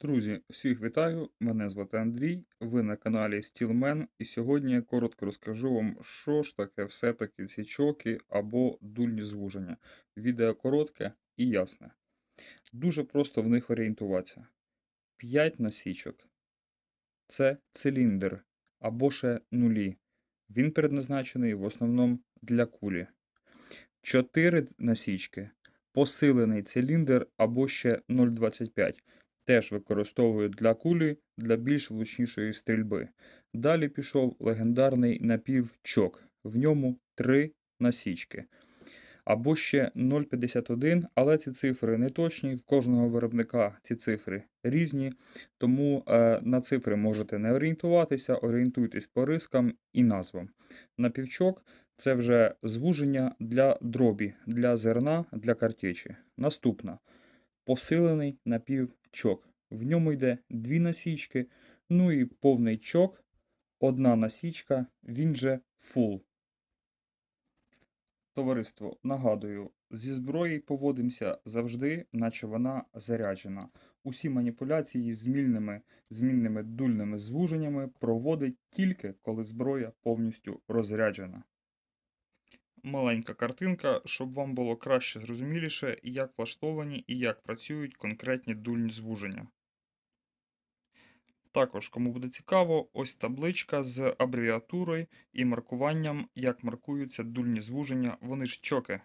Друзі, всіх вітаю! Мене звати Андрій. Ви на каналі Steelman, і сьогодні я коротко розкажу вам, що ж таке все-таки ці чоки або дульні звуження. Відео коротке і ясне. Дуже просто в них орієнтуватися. 5 насічок це циліндр або ще нулі. Він предназначений в основному для кулі. 4 насічки посилений циліндр або ще 0,25 теж використовують для кулі для більш влучнішої стрільби. Далі пішов легендарний напівчок. В ньому три насічки. Або ще 0,51, але ці цифри не точні. В кожного виробника ці цифри різні, тому е, на цифри можете не орієнтуватися, орієнтуйтесь по рискам і назвам. Напівчок це вже звуження для дробі, для зерна, для картечі. Наступна посилений напівчок. В ньому йде дві насічки, ну і повний чок, одна насічка, він же фул. Товариство, нагадую, зі зброї поводимося завжди, наче вона заряджена. Усі маніпуляції з змінними, змінними дульними звуженнями проводить тільки коли зброя повністю розряджена. Маленька картинка, щоб вам було краще зрозуміліше, як влаштовані і як працюють конкретні дульні звуження. Також, кому буде цікаво, ось табличка з абревіатурою і маркуванням, як маркуються дульні звуження, вони ж чоки.